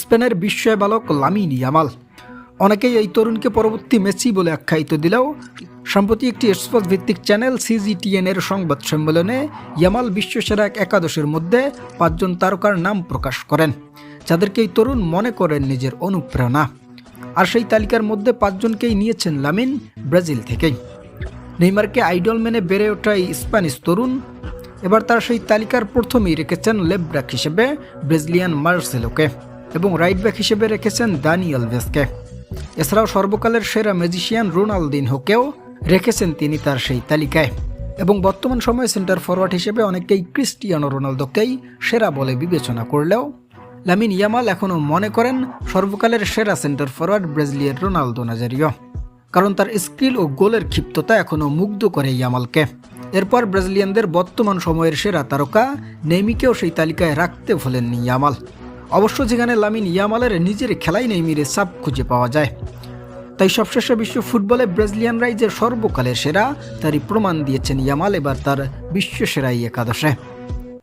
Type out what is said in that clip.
স্পেনের বিস্ময় বালক লামিন ইয়ামাল। অনেকেই এই তরুণকে পরবর্তী মেসি বলে আখ্যায়িত দিলেও, সম্প্রতি একটি স্পোর্টস ভিত্তিক চ্যানেল সিজিটিএন এর সংবাদ সম্মেলনে ইয়ামাল বিশ্বসেরা এক একাদশের মধ্যে পাঁচজন তারকার নাম প্রকাশ করেন, যাদেরকে এই তরুণ মনে করেন নিজের অনুপ্রেরণা। আর সেই তালিকার মধ্যে পাঁচজনকেই নিয়েছেন লামিন ব্রাজিল থেকেই। নেইমারকে আইডল মেনে বেড়ে ওঠা এই স্প্যানিশ তরুণ এবার তার সেই তালিকার প্রথমেই রেখেছেন লেব্রাক হিসেবে ব্রাজিলিয়ান মার্সেলোকে এবং রাইট ব্যাক হিসেবে রেখেছেন দানিয়েল ভেসকে। এছাড়াও সর্বকালের সেরা ম্যাজিশিয়ান রোনালদিনহোকেও রেখেছেন তিনি তার সেই তালিকায়। এবং বর্তমান সময়ে সেন্টার ফরওয়ার্ড হিসেবে অনেকেই ক্রিস্টিয়ানো রোনালদোকেই সেরা বলে বিবেচনা করলেও লামিন ইয়ামাল এখনও মনে করেন সর্বকালের সেরা সেন্টার ফরওয়ার্ড ব্রাজিলিয়ার রোনালদো নাজারিও। কারণ তার স্কিল ও গোলের ক্ষিপ্ততা এখনও মুগ্ধ করে ইয়ামালকে। এরপর ব্রাজিলিয়ানদের বর্তমান সময়ের সেরা তারকা নেইমিকেও সেই তালিকায় রাখতে ভোলেননি ইয়ামাল। অবশ্য যেখানে লামিন ইয়ামালের নিজের খেলাই নেইমিরে সাপ খুঁজে পাওয়া যায়। তাই সবশেষে বিশ্ব ফুটবলে ব্রাজিলিয়ানরাই যে সর্বকালের সেরা, তারই প্রমাণ দিয়েছেন ইয়ামাল এবার তার বিশ্ব সেরাই একাদশে।